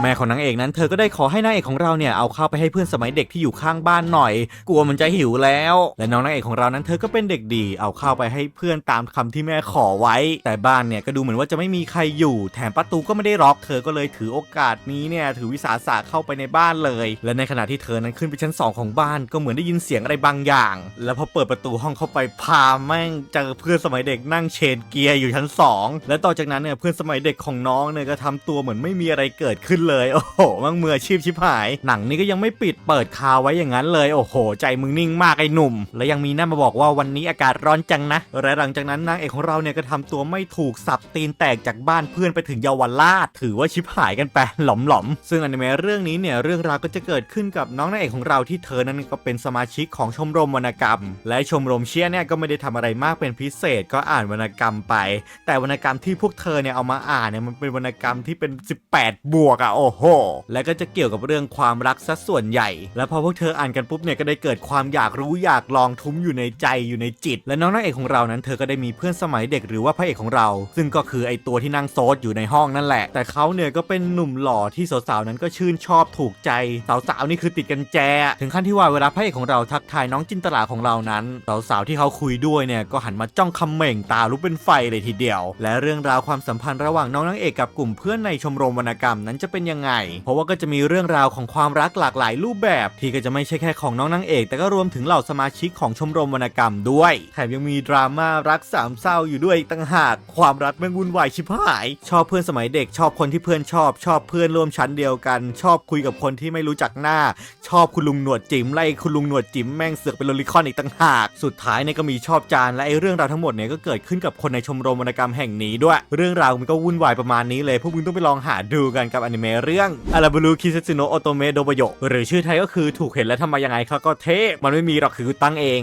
แม่ของนางเอกนั้นเธอก็ได้ขอให้นางเอกของเราเนี่ยเอาข้าวไปให้เพื่อนสมัยเด็กที่อยู่ข้างบ้านหน่อย กลัวมันจะหิวแล้ว และน้องนางเอกของเรานั้นเธอก็เป็นเด็กดี เอาข้าวไปให้เพื่อนตามคำที่แม่ขอไว้ แต่บ้านเนี่ยก็ดูเหมือนว่าจะไม่มีใครอยู่ แถมประตูก็ไม่ได้ล็อก เธอก็เลยถือโอกาสนี้เนี่ยถือวิสาสะเข้าไปในบ้านเลย และในขณะที่เธอนั้นขึ้นไปชั้นสองของบ้านก็เหมือนได้ยินเสียงอะไรบางอย่าง แล้วพอเปิดประตูห้องเข้าไปพาแม่งเจอเพื่อนสมัยเด็กนั่งเชนเกียร์อยู่ชั้นสองและต่อจากนั้นเนี่ยเพื่อนสมัยเด็กของน้องเนี่ยก็ทำตัวเหมือนไม่มีอะไรเกิดขึ้นเลย โอ้โหมังมืออาชีพชิบหาย หนังนี่ก็ยังไม่ปิดเปิดคาไว้อย่างนั้นเลย โอ้โห ใจมึงนิ่งมากไอ้หนุ่ม และยังมีหน้ามาบอกว่าวันนี้อากาศร้อนจังนะ และหลังจากนั้นนางเอกของเราเนี่ยก็ทำตัวไม่ถูกสับตีนแตกจากบ้านเพื่อนไปถึงเยาวราชถือว่าชิบหายกันไปหลอมหลอมๆซึ่งอนิเมะเรื่องนี้เนี่ยเรื่องราวก็จะเกิดขึ้นกับน้องนางเอกของเราที่เธอนั้นก็เป็นสมาชิกของชมรมวรรณกรรม และชมรมเชียเนี่ยก็ไม่ได้ทำอะไรมากเป็นพิเศษก็อ่านวรรณกรรมไป แต่วรรณกรรมที่พวกเธอเนี่ยเอามาอ่านเนี่ยมันเป็นวรรณกรรมที่เป็น 18 บวกอะโอ้โห และก็จะเกี่ยวกับเรื่องความรักซะส่วนใหญ่ แล้วพอพวกเธออ่านกันปุ๊บเนี่ยก็ได้เกิดความอยากรู้อยากลองทุ้มอยู่ในใจอยู่ในจิต และน้องนางเอกของเรานั้น เธอก็ได้มีเพื่อนสมัยเด็กหรือว่าพระเอกของเรา ซึ่งก็คือไอตัวที่นั่งโซดอยู่ในห้องนั่นแหละ แต่เขาเนี่ยก็เป็นหนุ่มหล่อที่สาวๆนั้นก็ชื่นชอบถูกใจสาวๆนี่คือติดกันแจ ถึงขั้นที่ว่าเวลาพระเอกของเราทักทายน้องจินตลาของเรานั้นสาวๆที่เขาคุยด้วยเนี่ยก็หันมาจ้องคำเหม่งตาลุกเป็นไฟเลยทีเดียว และเรื่องราวความสัมพันธ์ระหว่างน้องนางเอกกับกลุ่มเพื่อนในชมรมวรรณกรรมนั้นจะเป็นยังไง เพราะว่าก็จะมีเรื่องราวของความรักหลากหลายรูปแบบ ที่ก็จะไม่ใช่แค่ของน้องนางเอก แต่ก็รวมถึงเหล่าสมาชิกของชมรมวรรณกรรมด้วยแถมยังมีดราม่ารักสามเศร้าอยู่ด้วยอีกต่างหาก ความรักแม่งวุ่นวายชิบหาย ชอบเพื่อนสมัยเด็กชอบคนที่เพื่อนชอบ ชอบเพื่อนร่วมชั้นเดียวกัน ชอบคุยกับคนที่ไม่รู้จักหน้า ชอบคุณลุงหนวดจิ๋มไล่คุณลุงหนวดจิ๋มแม่งเสือกเป็นโลลิคอนอีกต่างหาก สุดท้ายเนี่ยก็มีชอบจานและไอ้เรื่องราวทั้งหมดเนี่ยก็เกิดขึ้นกับคนในชมรมวรรณกรรมแห่งนี้ด้วย เรื่องราวมันก็วุ่นวายประมาณนี้เลยพวกมึงต้องไปลองหาดูกันกับอนิเมะเรื่องอาราบูรุคิเซซิโนะโอโตเมะโดบโยหรือชื่อไทยก็คือถูกเห็นแล้วทำมายังไงเขาก็เท่มันไม่มีหรอกคือตั้งเอง